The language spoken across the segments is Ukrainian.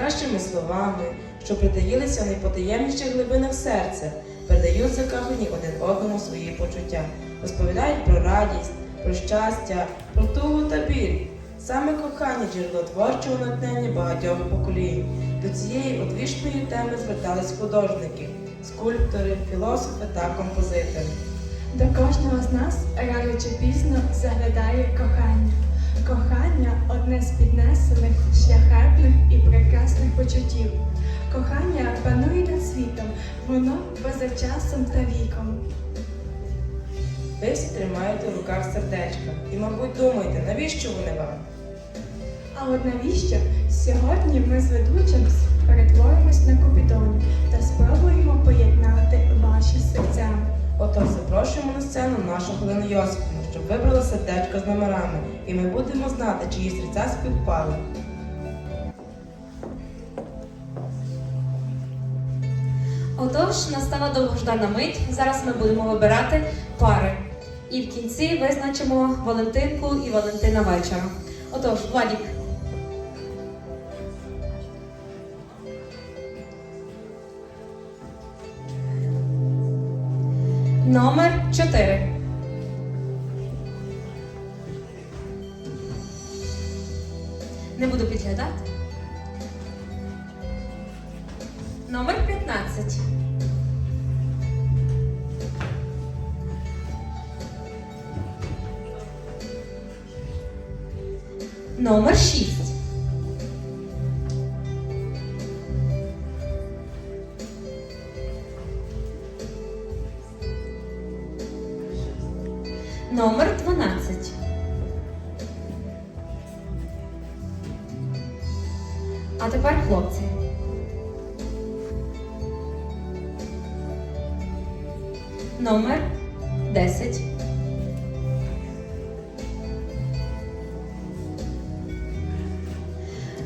найкращими словами, що притаїлися в найпотаємніших глибинах серця, передають закохані один одному свої почуття, розповідають про радість, про щастя, про тугу та біль. Саме кохання джерело творчого натхнення багатьох поколінь. До цієї одвічної теми звертались художники, скульптори, філософи та композитори. До кожного з нас рано чи пізно заглядає кохання. Кохання одне з піднесених, шляхетних і почуттів. Кохання панує над світом, воно поза часом та віком. Ви всі тримаєте в руках сердечка і, мабуть, думаєте, навіщо вони вам? А от навіщо сьогодні ми з ведучим перетворимось на купідонів та спробуємо поєднати ваші серця. Отож, запрошуємо на сцену нашу Хелену Йосипівну, щоб вибрала сердечко з номерами, і ми будемо знати, чиї серця співпали. Отож, настала довгождана мить. Зараз ми будемо вибирати пари. І в кінці визначимо Валентинку і Валентина вечора. Отож, Владік. Номер 4. Не буду підглядати. Номер Номер 6. Номер 12. А тепер хлопці. Номер 10.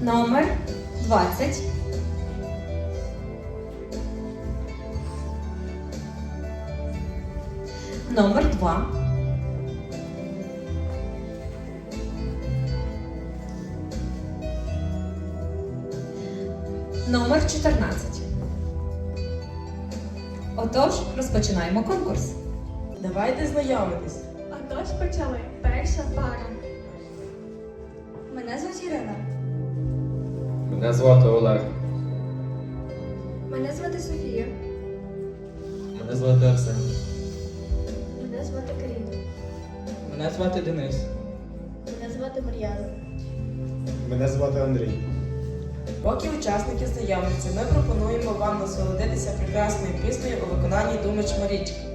Номер 20. Номер 2. Номер 14. Отож, розпочинаємо конкурс. Давайте знайомитись. Отож почали перша пара. Мене звати Олег. Мене звати Софія. Мене звати Арсен. Мене звати Каріна. Мене звати Денис. Мене звати Мар'яна. Мене звати Андрій. Поки учасники знайомляться, ми пропонуємо вам насолодитися прекрасною піснею у виконанні Думач Марічки.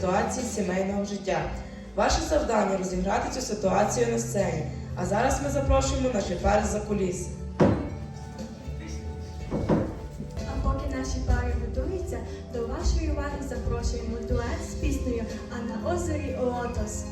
ситуації сімейного життя. Ваше завдання розіграти цю ситуацію на сцені. А зараз ми запрошуємо на пари за куліс. А поки наші пари готуються, до вашої уваги запрошуємо дует з піснею «А на озері Лотос».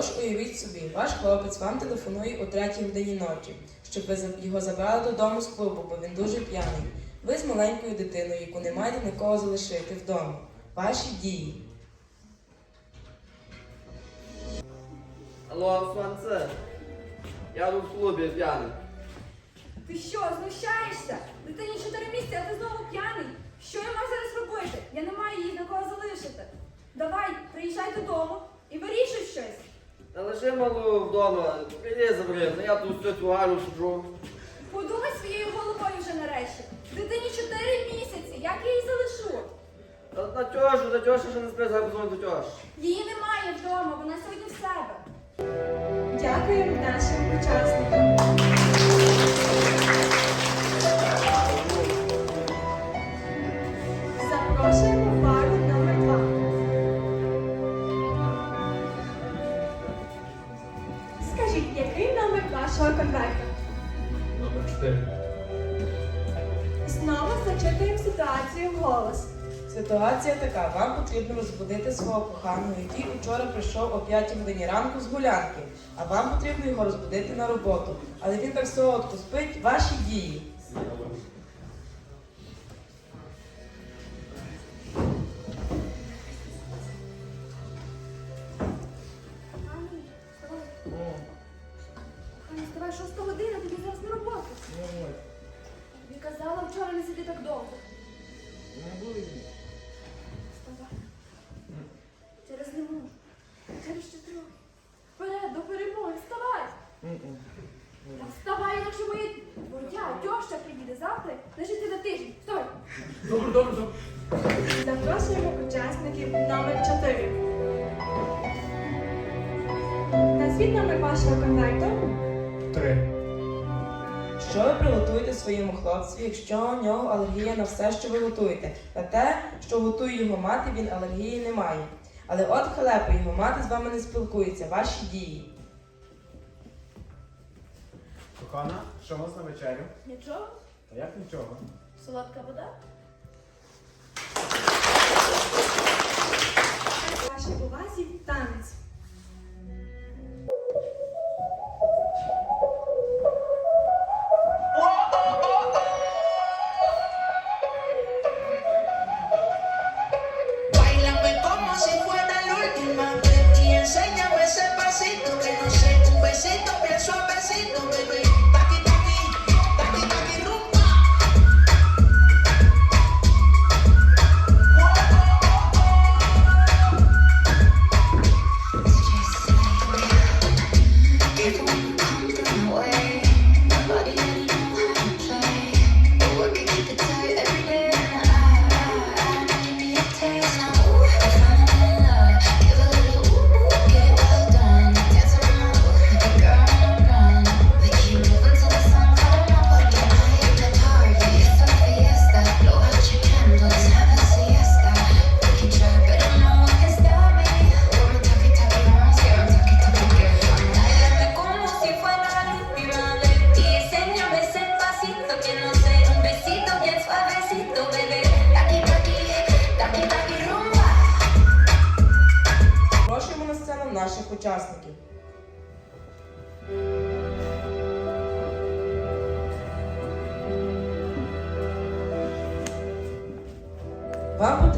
Тож уявіть собі, ваш хлопець вам телефонує о третій годині ночі, щоб ви його забрали додому з клубу, бо він дуже п'яний. Ви з маленькою дитиною, яку не маєте нікого залишити вдома. Ваші дії. Алло, Франце, я тут в клубі п'яний. Ти що, знущаєшся? Дитині чотири місяці, а ти знову п'яний. Що я маю зараз робити? Я не маю її на кого залишити. Давай, приїжджай додому і вирішуй щось. Та лиши малу вдома, прийди забери, ну я тут цю гару сиджу. Подумай своєю головою вже нарешті. Дитині 4 місяці, як я її залишу? Та на тьошу, на тьошу ще не спить, зараз позвоню до тьош. Її немає вдома, вона сьогодні в себе. Дякуємо нашим учасникам. Запрошуємо 4. Знову зачитуємо ситуацію голос. Ситуація така: вам потрібно розбудити свого коханого, який учора прийшов о 5 годині ранку з гулянки, а вам потрібно його розбудити на роботу. Але він так солодко спить, ваші дії. Запрошуємо учасників номер 4. Назвіть номер вашого конверту. Три. Що ви приготуєте своєму хлопцю, якщо у нього алергія на все, що ви готуєте? На те, що готує його мати, він алергії не має. Але от халепа, його мати з вами не спілкується, ваші дії. Кохана, що у нас на вечерю? Нічого? Та як нічого? Солодка вода? Llego ¡Baila, baila! Como si fuera la última vez. Y enseñame ese pasito. Que no sé, tu besito, que el suavecito me ve.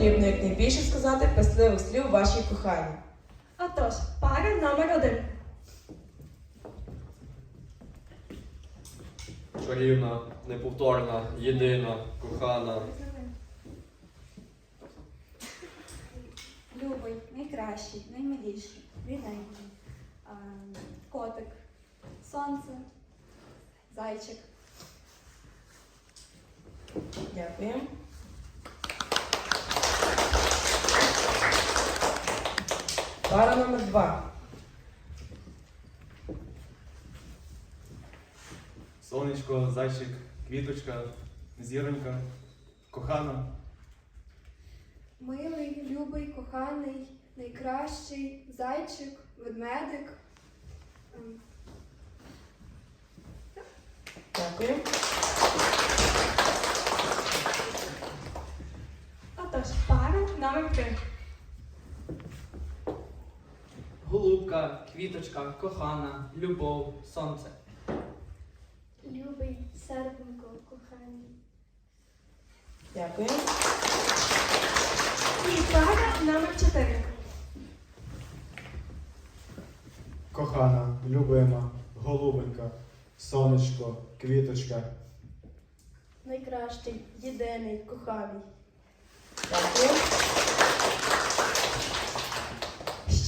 Потрібно якнайбільше сказати пестливих слів вашій коханій. Отож, пара номер один. Чарівна, неповторна, єдина, кохана. Любий, найкращий, наймиліший, рідненький, котик, сонце, зайчик. Дякую. Пара номер два. Сонечко, зайчик, квіточка, зіронька, кохана. Милий, любий, коханий, найкращий, зайчик, ведмедик. Дякую. Отож, пара номер три. Голубка, квіточка, кохана, любов, сонце. Любий, серденько, коханий. Дякую. І пара номер чотири. Кохана, любима, голубенька, сонечко, квіточка, найкращий, єдиний, коханий. Дякую.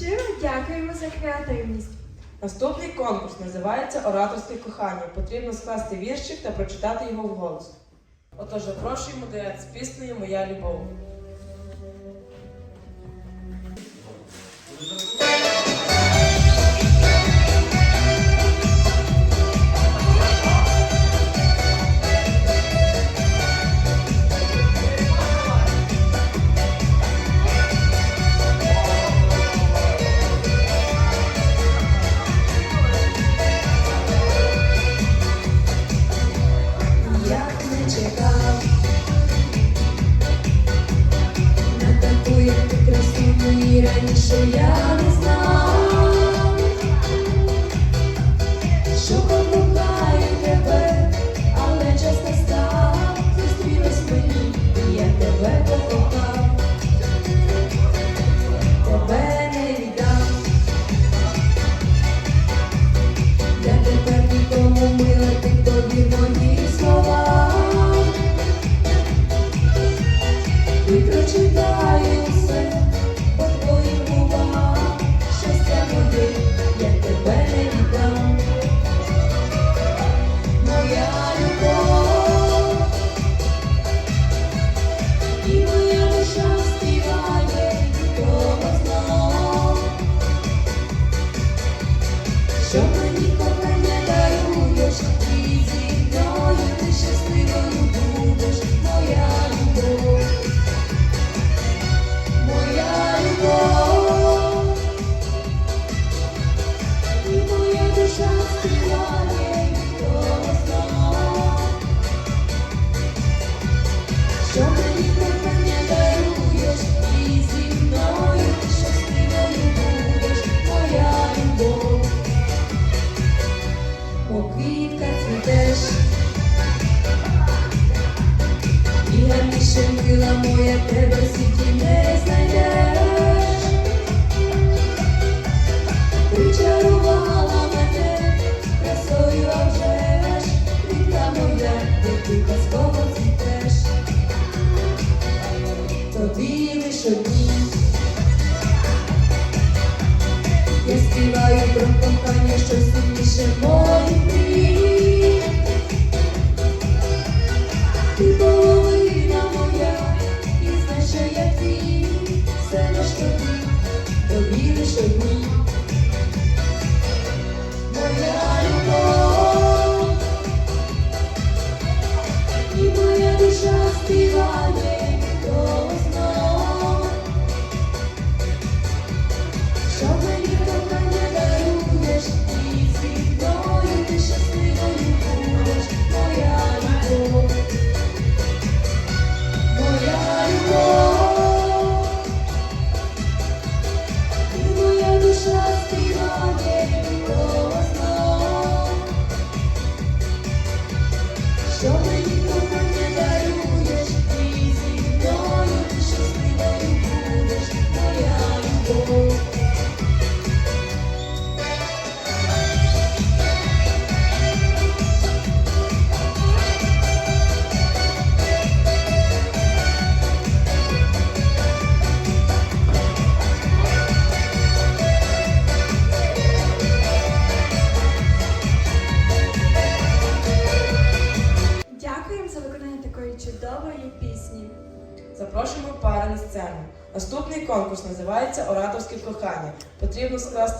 Щиро дякуємо за креативність. Наступний конкурс називається Ораторське кохання. Потрібно скласти віршик та прочитати його вголос. Отож, запрошуємо дует з піснею Моя любов.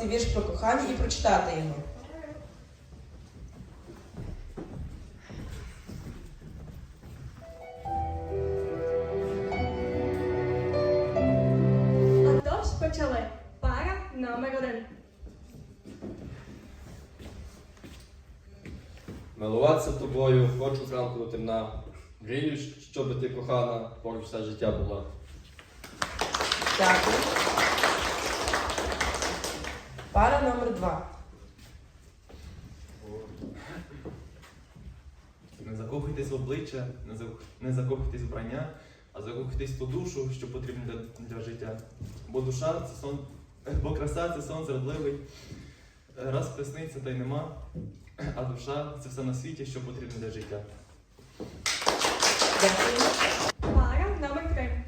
Скласти вірш про кохання і прочитати його. Отож, почали. Пара номер один. Милуватися тобою, хочу зранку до темна. Мрію, щоб ти кохана, поруч все життя була. Дякую. Пара номер два. Не закохуйтесь в обличчя, не зак- не закохуйтесь в вбрання, а закохуйтесь ту душу, що потрібна для, для життя. Бо душа це сон, бо краса це сон зрадливий. Раз присниться, та й нема, а душа це все на світі, що потрібно для життя. Дякую. Пара номер три.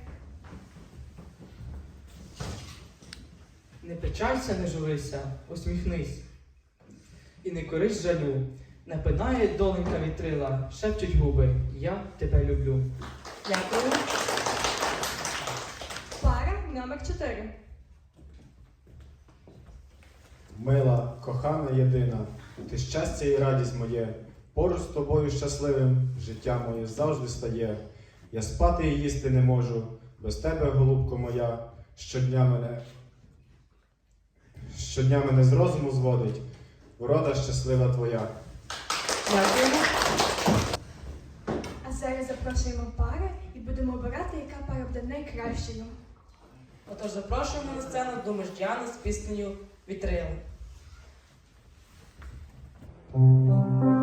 Не печалься, не журися, усміхнись. І не корись жалю. Напинає доленька вітрила, шепчуть губи. Я тебе люблю. Дякую. Пара номер чотири. Мила, кохана єдина, ти щастя і радість моє. Поруч з тобою щасливим життя моє завжди стає. Я спати і їсти не можу, без тебе, голубко моя, щодня мене, щодня мене з розуму зводить, врода щаслива твоя. Дякуємо. А зараз запрошуємо пари і будемо обирати, яка пара буде найкращою. Отож запрошуємо на сцену Думаш Діану з піснею Вітрила. Пара